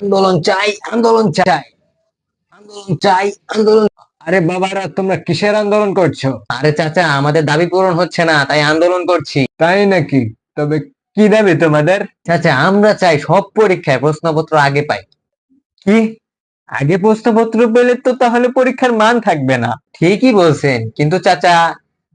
আন্দোলন চাই আন্দোলন চাই। আন্দোলন চাই আন্দোলন আরে বাবারা তোমরা কিসের আন্দোলন করছ? আরে চাচা আমাদের দাবি পূরণ হচ্ছে না তাই আন্দোলন করছি। তাই নাকি? তবে কি দাবি তোমাদের? চাচা আমরা চাই সব পরীক্ষায় প্রশ্নপত্র আগে পাই। কি? আগে প্রশ্নপত্র পেলে তো তাহলে পরীক্ষার মান থাকবে না। ঠিকই বলছেন কিন্তু চাচা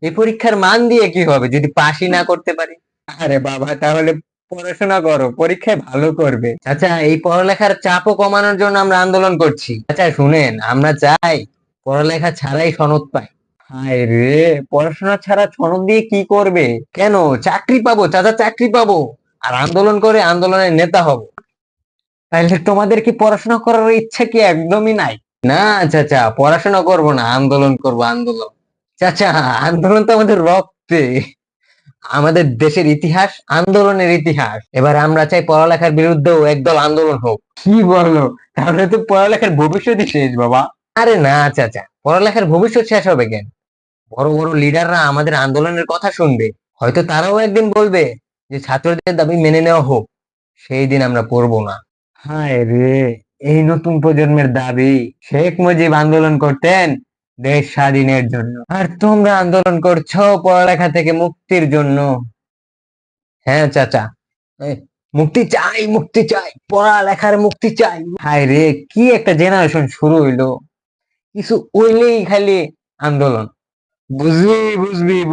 এই পরীক্ষার মান দিয়ে কি হবে যদি পাশই না করতে পারি? আরে বাবা তাহলে পড়াশোনা করো পরীক্ষায় ভালো করবে। চাচা এই পড়ালেখার চাপও কমানোর জন্য আমরা আন্দোলন করছি। চাচা শুনেন আমরা চাই পড়ালেখা ছাড়াই সনদ পাই। হায় রে পড়াশোনা ছাড়া সনদ দিয়ে কি করবে? কেন? চাকরি পাবো চাচা চাকরি পাবো। আর আন্দোলন করে আন্দোলনের নেতা হব। তাহলে তোমাদের কি পড়াশোনা করার ইচ্ছা কি একদমই নাই? না চাচা পড়াশোনা করব না আন্দোলন করব আন্দোলন। চাচা আন্দোলন তো আমাদের রক্তে। আমাদের দেশের ইতিহাস আন্দোলনের ইতিহাস। এবার আমরা চাই পড়ালেখার বিরুদ্ধেও একদল আন্দোলন হোক। কি বলো? তাহলে তো পড়ালেখার ভবিষ্যৎই শেষ বাবা। আরে না চাচা পড়ালেখার ভবিষ্যৎ শেষ হবে কেন? বড় বড় লিডাররা আমাদের আন্দোলনের কথা শুনবে। হয়তো তারাও একদিন বলবে যে ছাত্রদের দাবি মেনে নেওয়া হোক। সেই দিন আমরা পড়ব না। হায় রে এই নতুন প্রজন্মের দাবি। শেখ মুজিব আন্দোলন করতেন দেশ স্বাধীনের জন্য। আর তোমরা আন্দোলন করছ পড়ালেখা থেকে মুক্তির জন্য। হ্যাঁ চাচা। মুক্তি চাই মুক্তি চাই, পড়ালেখার মুক্তি চাই। হায় রে, কি একটা জেনারেশন শুরু হইল। কিছু ওইলেই খালি আন্দোলন। বুঝবি বুঝবি